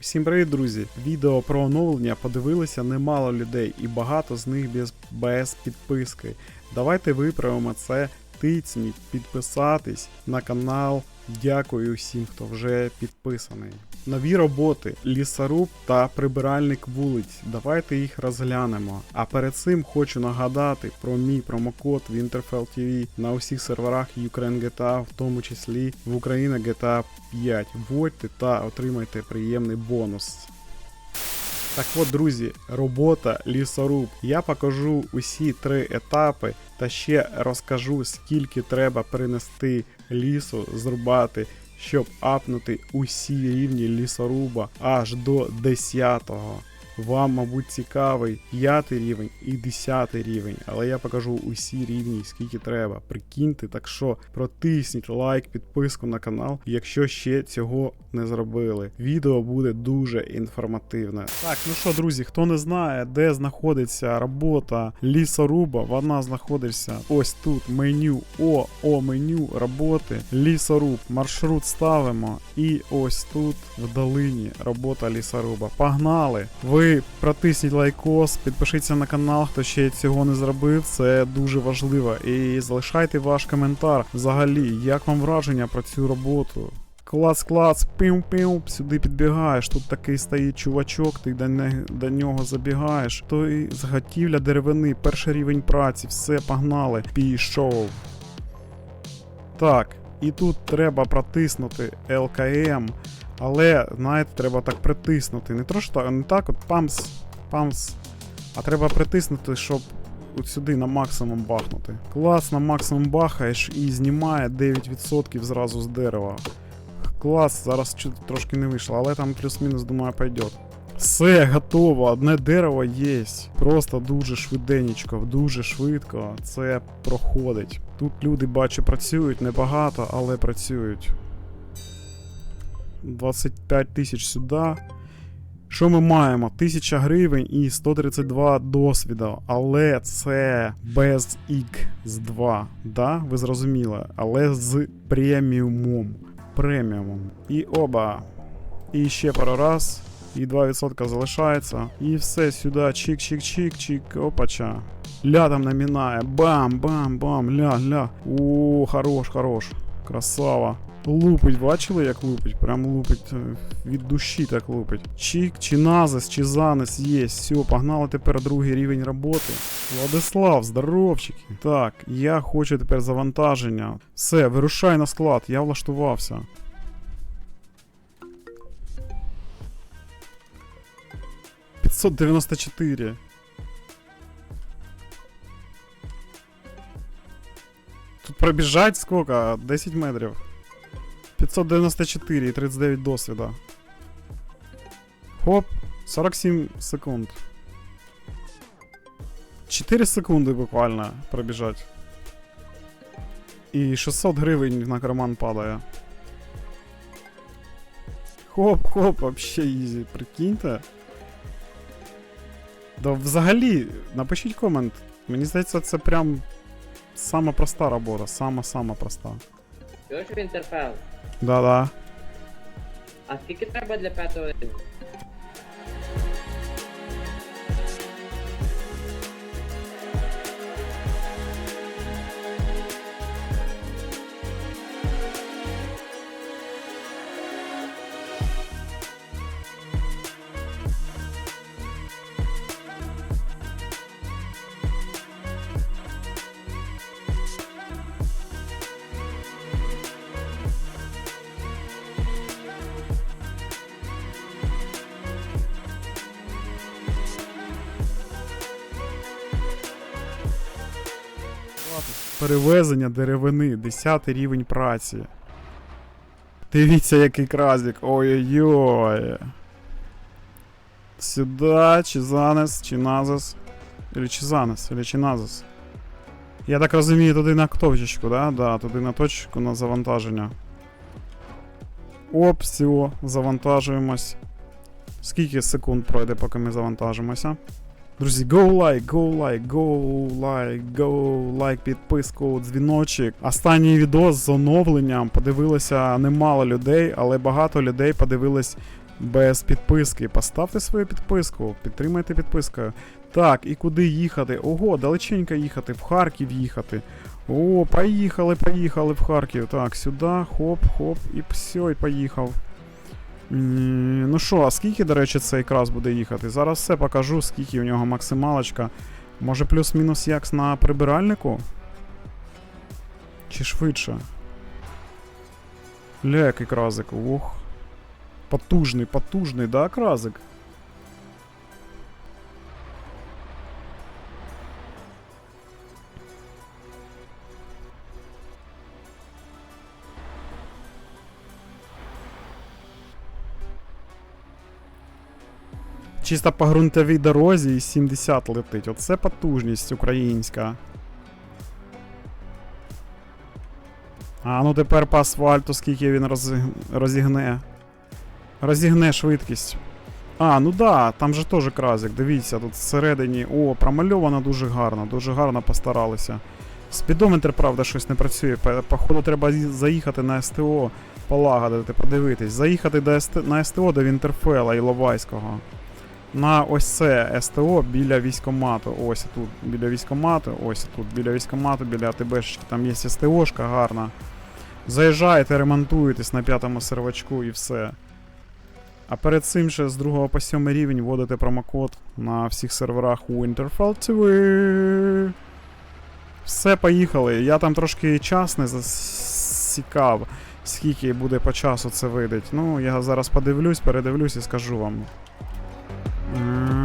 Всім привіт, друзі! Відео про оновлення подивилися немало людей, і багато з них без, без підписки. Давайте виправимо це. Тицніть, підписатись на канал. Дякую всім, хто вже підписаний. Нові роботи, лісоруб та прибиральник вулиць. Давайте їх розглянемо. А перед цим хочу нагадати про мій промокод Winterfell TV на усіх серверах Ukraine GTA, в тому числі в Україна GTA 5. Вводьте та отримайте приємний бонус. Так от, друзі, робота лісоруб. Я покажу усі три етапи та ще розкажу, скільки треба перенести лісу, зрубати, щоб апнути усі рівні лісоруба аж до 10-го. Вам, мабуть, цікавий 5 рівень і 10 рівень, але я покажу усі рівні, скільки треба. Прикиньте, так що протисніть лайк, підписку на канал, якщо ще цього не зробили. Відео буде дуже інформативне. Так, ну що, друзі, хто не знає, де знаходиться робота лісоруба, вона знаходиться ось тут. Меню О, О, меню роботи, лісоруб, маршрут ставимо. І ось тут в долині робота лісоруба. Погнали! Ви протисніть лайкос, підпишіться на канал, хто ще цього не зробив. Це дуже важливо. І залишайте ваш коментар взагалі, як вам враження про цю роботу. Клац, клац, пим сюди підбігаєш. Тут такий стоїть чувачок, ти до, не, до нього забігаєш. Той зготівля деревини, перший рівень праці, все погнали. Пішов. Так, і тут треба протиснути ЛКМ. Але, знаєте, треба так притиснути. Не трошки не так от памс, памс. А треба притиснути, щоб от сюди на максимум бахнути. Клас на максимум бахаєш і знімає 9% зразу з дерева. Клас, зараз трошки не вийшло, але там плюс-мінус, думаю, пойдет. Все, готово, одне дерево є. Просто дуже швиденечко, дуже швидко це проходить. Тут люди, бачу, працюють небагато, але працюють. 25 тисяч сюди. Що ми маємо? 1000 гривень і 132 досвіду. Але це без X2. Да? Ви зрозуміли? Але з преміумом. Преміумом. І оба. І ще пару раз. І 2% залишається. І все сюди. Чик-чик-чик-чик. Опача. Ля там намінає. Бам-бам-бам. Ля-ля. О, хорош, хорош. Красава. Лупить, бачили, як лупить? Прям лупить е, від душі так лупить. Чик, чи назис, чи занес є. Все, погнали тепер другий рівень роботи. Владислав, здоровчики. Так, я хочу тепер завантаження. Все, вирушай на склад, я влаштувався. Пятьсот девяносто четыре. Тут пробіжать сколько? 10 метрів. 594 і 39 досвіда. Хоп, 47 секунд. 4 секунди буквально пробіжать. І 600 гривень на карман падає. Хоп-хоп, вообще ізі, прикиньте. Да взагалі, напишіть комент. Мені здається, це прям сама проста робота, сама-сама проста. Чуєш Вінтерфелл? Да-да. А скільки треба для п'ятого рівня? Перевезення деревини, 10 рівень праці. Дивіться, який кразик. Ой-ой-ой. Сюди, чи занес, чи назас. Или чи занес, или чи назас. Я так розумію, туди на точечку, да? Да, туди на точку на завантаження. Оп, все, завантажуємось. Скільки секунд пройде, поки ми завантажимося? Друзі, go like, go like, go like, go like, підписку, дзвіночок. Останній відос з оновленням подивилося немало людей, але багато людей подивилось без підписки. Поставте свою підписку, підтримайте підпискою. Так, і куди їхати? Ого, далеченько їхати, в Харків їхати. О, поїхали, поїхали в Харків. Так, сюди, хоп, хоп, і все, і поїхав. Ну що, а скільки, до речі, цей крас буде їхати? Зараз все покажу, скільки у нього максималочка. Може плюс-мінус як на прибиральнику? Чи швидше? Ля, який кразик, ох. Потужний, потужний, да, кразик? Чисто по ґрунтовій дорозі і 70 летить. Оце потужність українська. А ну тепер по асфальту, скільки він роз... розігне. Розігне швидкість. А, ну да, там же теж кразик. Дивіться, тут всередині. О, промальовано дуже гарно, дуже гарно постаралися. Спідометр, правда, щось не працює. По- Походу, треба заїхати на СТО, полагодити, подивитись. Заїхати до СТ... на СТО до Вінтерфела Іловайського. На ось це СТО біля військомату. Ось тут біля військомату, ось тут біля військомату, біля АТБшки. Там є СТОшка гарна. Заїжджаєте, ремонтуєтесь на п'ятому сервачку і все. А перед цим ще з 2 по 7 рівень вводите промокод на всіх серверах Winterfell TV. Все, поїхали. Я там трошки час не засікав, скільки буде по часу це видить. Ну, я зараз подивлюсь, передивлюсь і скажу вам. Mm.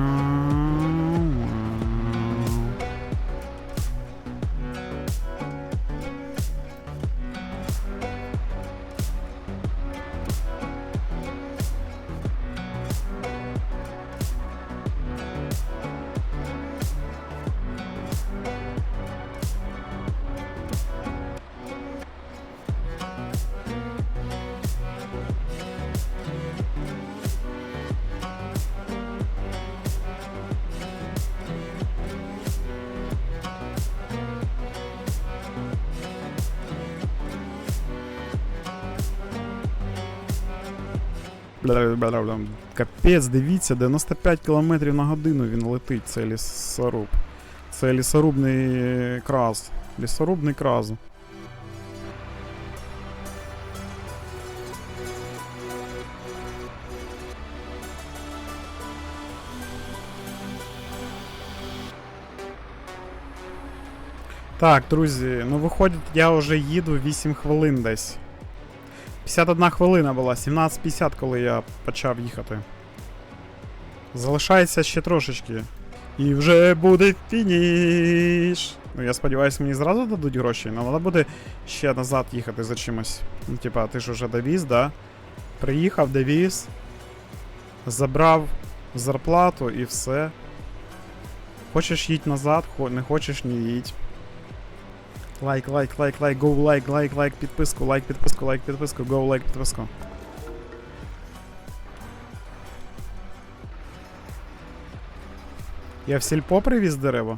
Капець, дивіться, 95 км на годину він летить, це лісоруб. Це лісорубний краз. Лісорубний краз. Так, друзі, ну виходить, я вже їду 8 хвилин десь. 51 хвилина була, 17.50, коли я почав їхати. Залишається ще трошечки. І вже буде фініш. Ну, я сподіваюся, мені зразу дадуть гроші, але треба буде ще назад їхати за чимось. Ну, типа, ти ж уже довіз, да? Приїхав, довіз, забрав зарплату і все. Хочеш їдь назад, не хочеш не їдь. Лайк, лайк, лайк, лайк, гоу лайк, лайк, лайк, підписку, лайк, підписку, лайк, підписку, гоу лайк, підписку. Я в сільпо привіз дерева.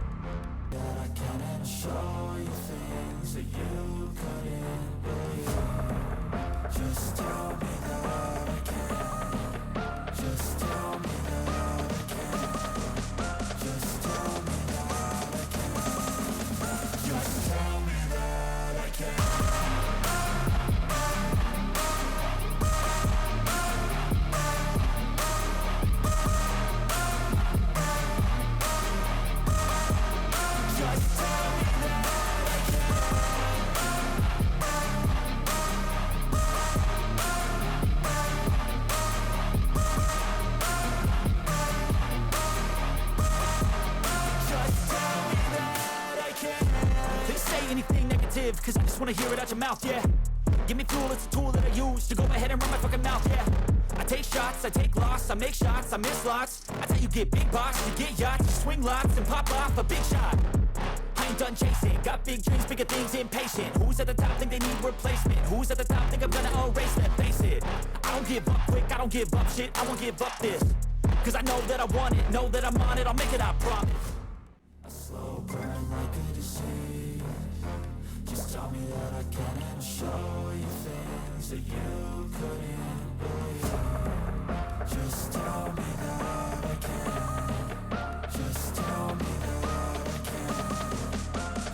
That I can't show you things that you couldn't believe Just tell me that I can. Just tell me negative, cause I just wanna hear it out your mouth, yeah. Give me fuel, it's a tool that I use to go ahead and run my fucking mouth, yeah. I take shots, I take loss, I make shots, I miss lots. That's how you get big box, you get yachts, you swing lots and pop off a big shot. I ain't done chasing, got big dreams, bigger things, impatient. Who's at the top think they need replacement? Who's at the top think I'm gonna erase that? Face it. I don't give up quick, I don't give up shit, I won't give up this. Cause I know that I want it, know that I'm on it, I'll make it, I promise. That I can and show you things that you couldn't believe. Just tell me that I can. Just tell me that I can.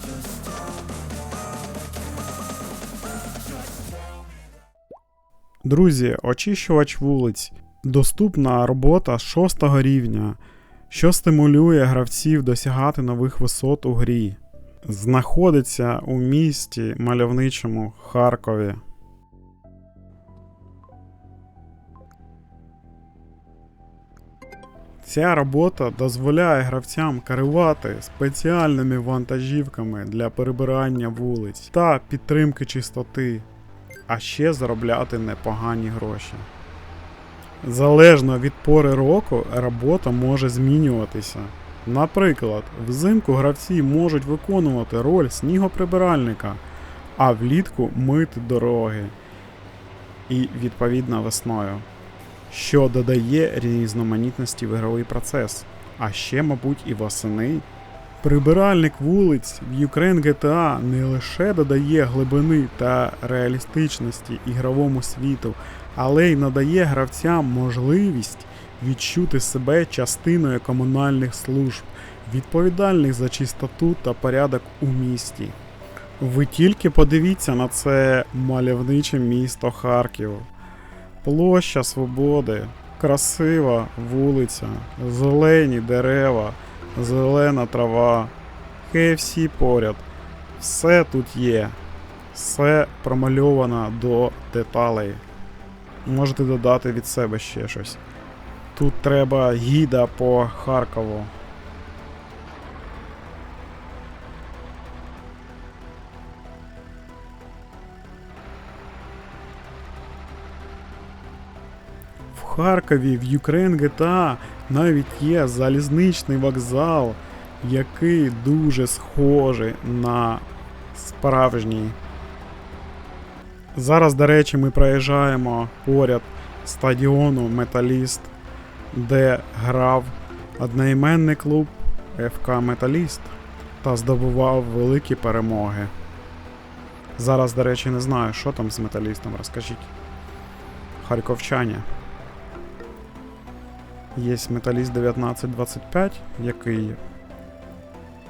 Just tell me that I can. Just tell me. that. Друзі, очищувач вулиць. Доступна робота 6 рівня, що стимулює гравців досягати нових висот у грі. Знаходиться у місті мальовничому Харкові. Ця робота дозволяє гравцям керувати спеціальними вантажівками для перебирання вулиць та підтримки чистоти, а ще заробляти непогані гроші. Залежно від пори року робота може змінюватися. Наприклад, взимку гравці можуть виконувати роль снігоприбиральника, а влітку мити дороги і відповідно весною, що додає різноманітності в ігровий процес. А ще, мабуть, і восени. Прибиральник вулиць в Ukraine GTA не лише додає глибини та реалістичності ігровому світу, але й надає гравцям можливість відчути себе частиною комунальних служб, відповідальних за чистоту та порядок у місті. Ви тільки подивіться на це мальовниче місто Харків. Площа Свободи, красива вулиця, зелені дерева, зелена трава, KFC поряд. Все тут є. Все промальовано до деталей. Можете додати від себе ще щось. Тут треба гіда по Харкову. В Харкові в Ukraine GTA навіть є залізничний вокзал, який дуже схожий на справжній. Зараз, до речі, ми проїжджаємо поряд стадіону Металіст, де грав одноіменний клуб ФК Металіст та здобував великі перемоги. Зараз, до речі, не знаю, що там з металістом, розкажіть. Харківчані. Є металіст 1925, який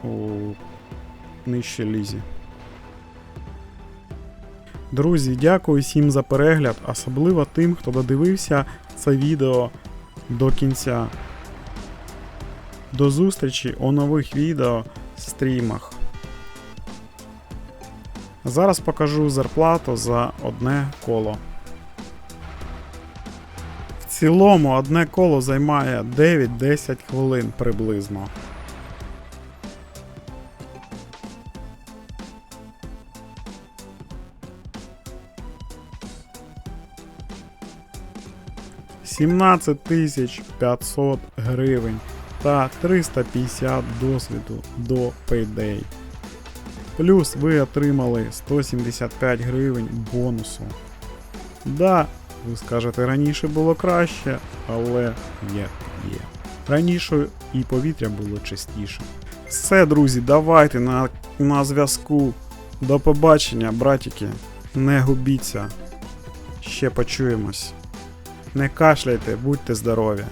у нижчій лізі. Друзі, дякую всім за перегляд, особливо тим, хто додивився це відео до кінця. До зустрічі у нових відео стрімах. Зараз покажу зарплату за одне коло. В цілому одне коло займає 9-10 хвилин приблизно. Сімнадцять тисяч 500 гривень та 350 досвіду до Payday. Плюс ви отримали 175 гривень бонусу. Да, ви скажете, раніше було краще, але як є. Раніше і повітря було чистіше. Все, друзі, давайте на, на зв'язку. До побачення, братики. Не губіться. Ще почуємось. Не кашляйте, будьте здорові.